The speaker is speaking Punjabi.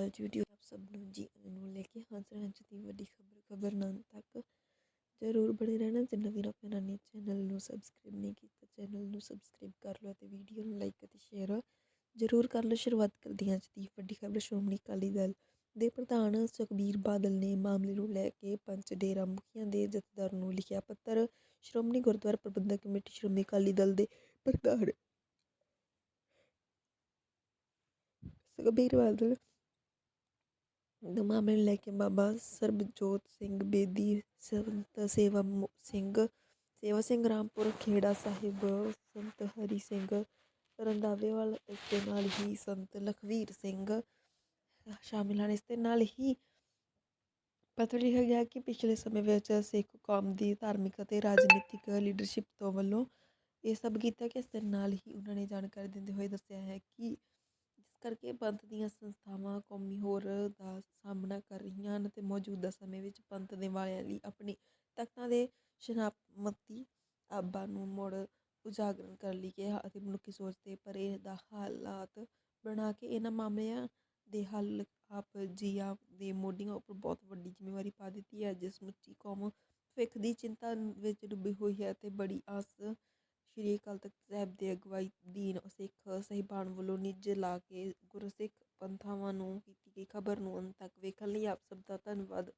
ਅੱਜ ਵੀਡੀਓ ਆਪ ਸਭ ਨੂੰ ਜੀ ਨੂੰ ਲੈ ਕੇ ਹਾਜ਼ਰ ਹਾਂ ਅੱਜ ਦੀ ਵੱਡੀ ਖਬਰ ਖਬਰ ਨਾਲ ਤੱਕ ਜ਼ਰੂਰ ਬਣੇ ਰਹਿਣਾ। ਜੇ ਨਵੀਂ ਆਪਣਾ ਨੇ ਚੈਨਲ ਨੂੰ ਸਬਸਕ੍ਰਾਈਬ ਨਹੀਂ ਕੀਤਾ, ਚੈਨਲ ਨੂੰ ਸਬਸਕ੍ਰਾਈਬ ਕਰ ਲਓ ਤੇ ਵੀਡੀਓ ਨੂੰ ਲਾਈਕ ਅਤੇ ਸ਼ੇਅਰ ਜ਼ਰੂਰ ਕਰ ਲਓ। ਸ਼ੁਰੂਆਤ ਕਰਦੇ ਹਾਂ ਅੱਜ ਦੀ ਵੱਡੀ ਖਬਰ, ਸ਼੍ਰੋਮਣੀ ਅਕਾਲੀ ਦਲ ਦੇ ਪ੍ਰਧਾਨ ਸੁਖਬੀਰ ਬਾਦਲ ਨੇ ਮਾਮਲੇ ਨੂੰ ਲੈ ਕੇ ਪੰਜ ਡੇਰਾ ਮੁਖੀਆਂ ਦੇ ਜਥੇਦਾਰ ਨੂੰ ਲਿਖਿਆ ਪੱਤਰ। ਸ਼੍ਰੋਮਣੀ ਗੁਰਦੁਆਰਾ ਪ੍ਰਬੰਧਕ ਕਮੇਟੀ ਸ਼੍ਰੋਮਣੀ ਅਕਾਲੀ ਦਲ ਦੇ ਪ੍ਰਧਾਨ ਸੁਖਬੀਰ ਬਾਦਲ ਦੇ ਮਾਮਲੇ ਨੂੰ ਲੈ ਕੇ ਬਾਬਾ ਸਰਬਜੋਤ ਸਿੰਘ ਬੇਦੀ ਸੰਤ ਸੇਵਾ ਮੁ- ਸਿੰਘ ਸੇਵਾ ਸਿੰਘ ਰਾਮਪੁਰ ਖੇੜਾ ਸਾਹਿਬ ਸੰਤ ਹਰੀ ਸਿੰਘ ਰੰਦਾਵੇਵਾਲ ਇਸ ਦੇ ਨਾਲ ਹੀ ਸੰਤ ਲਖਵੀਰ ਸਿੰਘ ਸ਼ਾਮਿਲ ਹਨ। ਇਸ ਦੇ ਨਾਲ ਹੀ ਪੱਤਰ ਲਿਖਿਆ ਗਿਆ ਕਿ ਪਿਛਲੇ ਸਮੇਂ ਵਿੱਚ ਸਿੱਖ ਕੌਮ ਦੀ ਧਾਰਮਿਕ ਅਤੇ ਰਾਜਨੀਤਿਕ ਲੀਡਰਸ਼ਿਪ ਤੋਂ ਵੱਲੋਂ ਇਹ ਸਭ ਕੀਤਾ ਕਿ ਇਸ ਦੇ ਨਾਲ ਹੀ ਉਹਨਾਂ ਨੇ ਜਾਣਕਾਰੀ ਦਿੰਦੇ ਹੋਏ ਦੱਸਿਆ ਹੈ ਕਿ ਕਰਕੇ ਪੰਥ ਦੀਆਂ ਸੰਸਥਾਵਾਂ ਕੌਮੀ ਹੋਰ ਦਾ ਸਾਹਮਣਾ ਕਰ ਰਹੀਆਂ ਹਨ ਤੇ ਮੌਜੂਦਾ ਸਮੇਂ ਵਿੱਚ ਪੰਥ ਦੇ ਵਾਲਿਆਂ ਲਈ ਆਪਣੀ ਤਖਤਾਂ ਦੇ ਸ਼ਨਾਮਤੀ ਆਬਾ ਨੂੰ ਮੁੜ ਉਜਾਗਰ ਕਰਨ ਲਈ ਕਿਹਾ ਅਤੇ ਮਨੁੱਖੀ ਸੋਚ ਦੇ ਪਰੇ ਦਾ ਹਾਲਾਤ ਬਣਾ ਕੇ ਇਹਨਾਂ ਮਾਮਲਿਆਂ ਦੇ ਹੱਲ ਆਪ ਜੀਆਂ ਦੇ ਮੋਢੀਆਂ ਉੱਪਰ ਬਹੁਤ ਵੱਡੀ ਜ਼ਿੰਮੇਵਾਰੀ ਪਾ ਦਿੱਤੀ ਹੈ, ਜਿਸ ਮੁੱਚੀ ਕੌਮ ਭਵਿੱਖ ਦੀ ਚਿੰਤਾ ਵਿੱਚ ਡੁੱਬੀ ਹੋਈ ਹੈ ਤੇ ਬੜੀ ਆਸ ਸ਼੍ਰੀ ਅਕਾਲ ਤਖਤ ਸਾਹਿਬ ਦੇ ਅਗਵਾਈ ਦੀਨ ਸਿੱਖ ਸਹਿਬਾਨ ਵੱਲੋਂ ਨਿੱਜ ਲਾ ਕੇ ਗੁਰਸਿੱਖ ਪੰਥਾਵਾਂ ਨੂੰ ਕੀਤੀ ਗਈ ਖਬਰ ਨੂੰ ਅੰਤ ਤੱਕ ਵੇਖਣ ਲਈ ਆਪ ਸਭ ਦਾ ਧੰਨਵਾਦ।